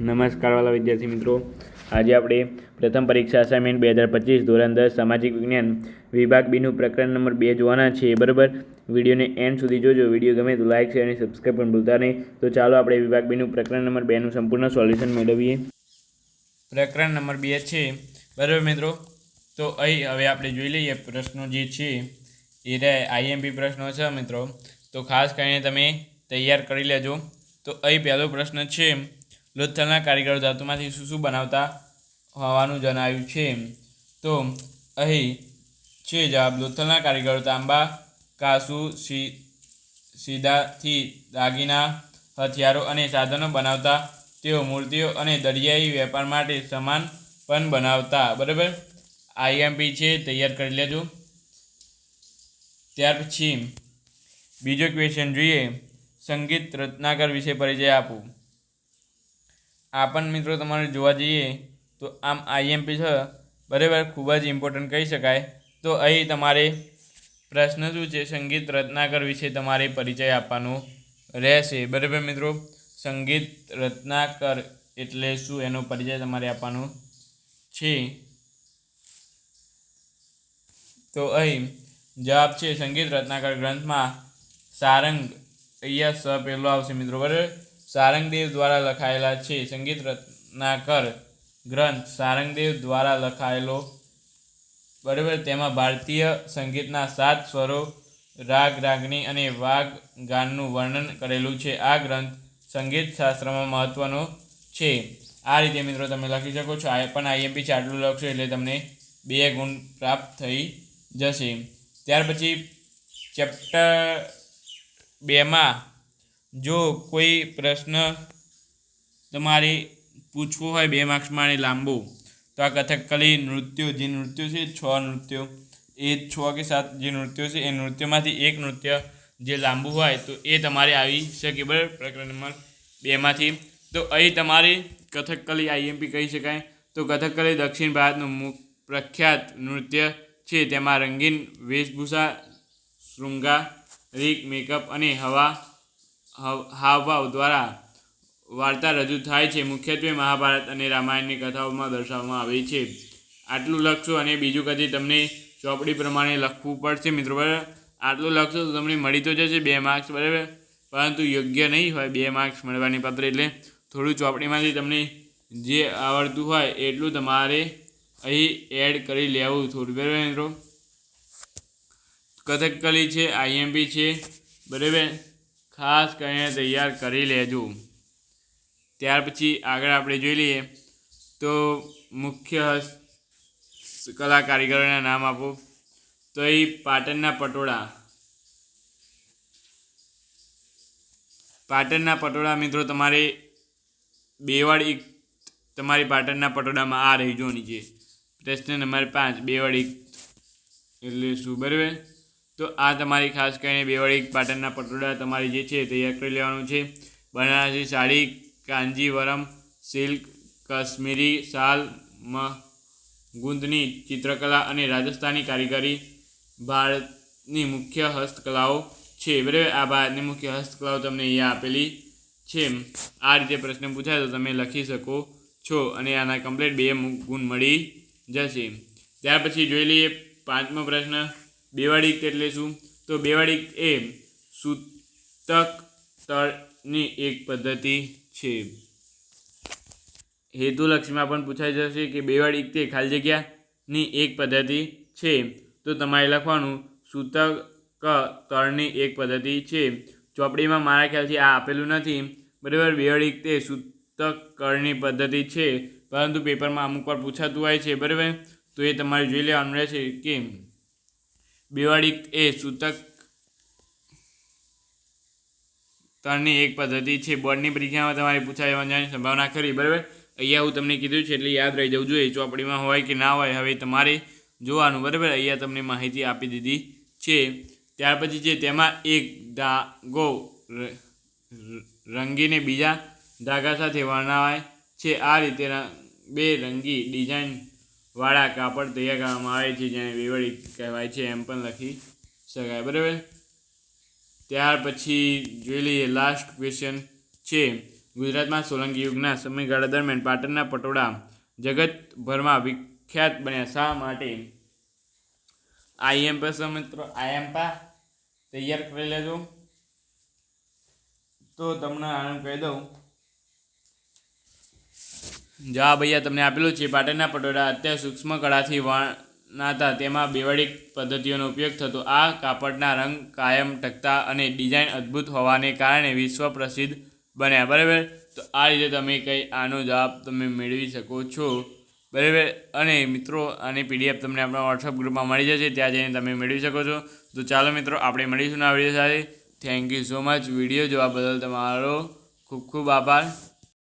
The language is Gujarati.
નમસ્કાર વાલા વિદ્યાર્થી મિત્રો. આજે આપણે પ્રથમ પરીક્ષા અસાઇનમેન્ટ બે હજાર પચીસ ધોરણ દસ સામાજિક વિજ્ઞાન વિભાગ બીનું પ્રકરણ નંબર બે જોવાના છે. બરાબર? વિડીયોને એન્ડ સુધી જોજો. વીડિયો ગમે તો લાઇક શેર અને સબસ્ક્રાઈબ પણ ભૂલતા નહીં. તો ચાલો આપણે વિભાગ બીનું પ્રકરણ નંબર બેનું સંપૂર્ણ સોલ્યુશન મેળવીએ. પ્રકરણ નંબર બે છે. બરાબર મિત્રો? તો અહીં હવે આપણે જોઈ લઈએ પ્રશ્નો જે છે. એ આઈએમપી પ્રશ્નો છે મિત્રો. તો ખાસ કરીને તમે તૈયાર કરી લેજો. તો અહીં પહેલો પ્રશ્ન છે લોથલના કારીગરો ધાતુમાંથી શું શું બનાવતા હોવાનું જણાવ્યું છે. તો અહીં છે જવાબ, લોથલના કારીગરો તાંબા, કાસુ, સી, સીધાથી દાગીના, હથિયારો અને સાધનો બનાવતા, તેઓ મૂર્તિઓ અને દરિયાઈ વેપાર માટે સામાન પણ બનાવતા. બરાબર? આઈએમપી છે, તૈયાર કરી લેજો. ત્યાર પછી બીજો ક્વેશ્ચન જોઈએ. સંગીત રત્નાકર વિશે પરિચય આપું. આ પણ મિત્રો તમારે જોવા જઈએ, તો આમ આઈએમપી છે, બરાબર, ખૂબ જ ઇમ્પોર્ટન્ટ કહી શકાય. તો અહીં તમારે પ્રશ્ન શું છે? સંગીત રત્નાકર વિશે તમારે પરિચય આપવાનો રહેશે. બરાબર મિત્રો? સંગીત રત્નાકર એટલે શું? એનો પરિચય તમારે આપવાનો છે. તો અહીં જવાબ છે સંગીત રત્નાકર ગ્રંથમાં સારંગ અહીંયા સ પહેલો આવશે મિત્રો. બરાબર? સારંગદેવ દ્વારા લખાયેલા છે. સંગીત રત્નાકર ગ્રંથ સારંગદેવ દ્વારા લખાયેલો. બરાબર? તેમાં ભારતીય સંગીતના સાત સ્વરો રાગ, રાગની અને વાગ ગાનનું વર્ણન કરેલું છે. આ ગ્રંથ સંગીત શાસ્ત્રમાં મહત્વનો છે. આ રીતે મિત્રો તમે લખી શકો છો. આ પણ આઈએમપી ચાટલું લખશો એટલે તમને બે ગુણ પ્રાપ્ત થઈ જશે. ત્યાર પછી ચેપ્ટર બેમાં જો કોઈ પ્રશ્ન તમારે પૂછવો હોય બે માર્ક્સમાં માટે લાંબુ, તો આ કથકલી નૃત્યો, જે નૃત્યો છે, છ નૃત્યો. એ છ કે સાત જે નૃત્યો છે, એ નૃત્યમાંથી એક નૃત્ય જે લાંબુ હોય, તો એ તમારે આવી શકે બરાબર પ્રકરણ નંબર બેમાંથી. તો અહીં તમારે કથકલી આઈએમપી કહી શકાય. તો કથકલી દક્ષિણ ભારતનું પ્રખ્યાત નૃત્ય છે, તેમાં રંગીન વેશભૂષા, શૃંગારિક મેકઅપ અને હવા હાવભાવ દ્વારા વાર્તા રજૂ થાય છે. મુખ્યત્વે મહાભારત અને રામાયણની કથાઓમાં દર્શાવવામાં આવી છે. આટલું લખશો અને બીજું કદી તમને ચોપડી પ્રમાણે લખવું પડશે મિત્રો, બરાબર? આટલું લખશો તો તમને મળી તો જશે બે માર્ક્સ બરાબર? પરંતુ યોગ્ય નહીં હોય બે માર્ક્સ મળવાની પાત્ર એટલે થોડું ચોપડીમાંથી તમને જે આવડતું હોય એટલું તમારે અહીં એડ કરી લેવું થોડું, બરાબર મિત્રો? કથકલી છે આઈએમપી છે, બરાબર? ખાસ કરીને તૈયાર કરી લેજો. ત્યાર પછી આગળ આપણે જોઈ લઈએ તો મુખ્ય કલા કારીગરોના નામ આપો. તો એ પાટણના પટોળા. પાટણના પટોળા મિત્રો તમારે બેવાડી તમારી પાટણના પટોળામાં આ રહી જો નીચે. પ્રશ્ન નંબર પાંચ, બેવાડી એટલે શું બરાબર? તો આ તમારી ખાસ કરીને બેવાળી પાટણના પટોળા તમારી જે છે તૈયાર કરી લેવાનું છે. બનારસી સાડી, કાંજીવરમ, સિલ્ક, કાશ્મીરી, શાલ ગુંદની ચિત્રકલા અને રાજસ્થાની કારીગરી ભારતની મુખ્ય હસ્તકલાઓ છે. બરાબર? આ ભારતની મુખ્ય હસ્તકલાઓ તમને અહીંયા આપેલી છે. આ રીતે પ્રશ્ન પૂછાય તો તમે લખી શકો છો અને આના કમ્પ્લીટ બે ગુણ મળી જશે. ત્યાર પછી જોઈ લઈએ પાંચમો પ્રશ્ન. બેવાડીક એટલે શું? તો બેવાડીક એ સૂતક તળની એક પદ્ધતિ છે. હેતુલક્ષીમાં પણ પૂછાઈ જશે કે બેવાડીક તે ખાલી જગ્યાની એક પદ્ધતિ છે. તો તમારે લખવાનું સૂતક તળની એક પદ્ધતિ છે. ચોપડીમાં મારા ખ્યાલથી આ આપેલું નથી. બરાબર બેવાડીક તે સૂતક કળની પદ્ધતિ છે. પરંતુ પેપરમાં અમુક વાર પૂછાતું હોય છે. બરાબર? તો એ તમારે જોઈ લેવાનું રહેશે કે બેવાડીક એ સૂતક તળની એક પદ્ધતિ છે. બોર્ડની પરીક્ષામાં તમારે પૂછાઈ સંભાવના ખરી, બરાબર? અહીંયા હું તમને કીધું છે, એટલે યાદ રહી જવું જોઈએ, ચોપડીમાં હોય કે ના હોય, હવે તમારે જોવાનું, બરાબર? અહીંયા તમને માહિતી આપી દીધી છે. ત્યાર પછી છે, તેમાં એક ધાગો રંગીને બીજા ધાગા સાથે વર્ણવાય છે. આ રીતે બે રંગી ડિઝાઇનવાળા કાપડ તૈયાર કરવામાં આવે છે, જેને વેવડી કહેવાય છે, એમ પણ લખી શકાય, બરાબર? ત્યાર પછી જોઈ લઈએ લાસ્ટ ક્વેશ્ચન છે. ગુજરાતમાં સોલંકી યુગના સમયગાળા દરમિયાન પાટણના પટોળા જગતભરમાં વિખ્યાત બન્યા. શા માટે? આઈએમ પર મિત્રો. આઈએમ તૈયાર કરી લેજો. તો તમને આનું કહી દઉં. જવાબ અહીંયા તમને આપેલું છે, પાટણના પટોળા અત્યંત સૂક્ષ્મ કળાથી વણાતા તેમાં બેવડી પદ્ધતિઓનો ઉપયોગ થતો. આ કાપડના રંગ કાયમ ટકતા અને ડિઝાઇન અદ્ભુત હોવાને કારણે વિશ્વ પ્રસિદ્ધ બન્યા. બરાબર? તો આ રીતે તમે કંઈ આનો જવાબ તમે મેળવી શકો છો. બરાબર? અને મિત્રો, આની પીડીએફ તમને આપણા વોટ્સઅપ ગ્રુપમાં મળી જશે, ત્યાં જઈને તમે મેળવી શકો છો. તો ચાલો મિત્રો, આપણે મળીશું આ વીડિયો સાથે. Thank you so much video જોવા બદલ તમારો ખૂબ ખૂબ આભાર.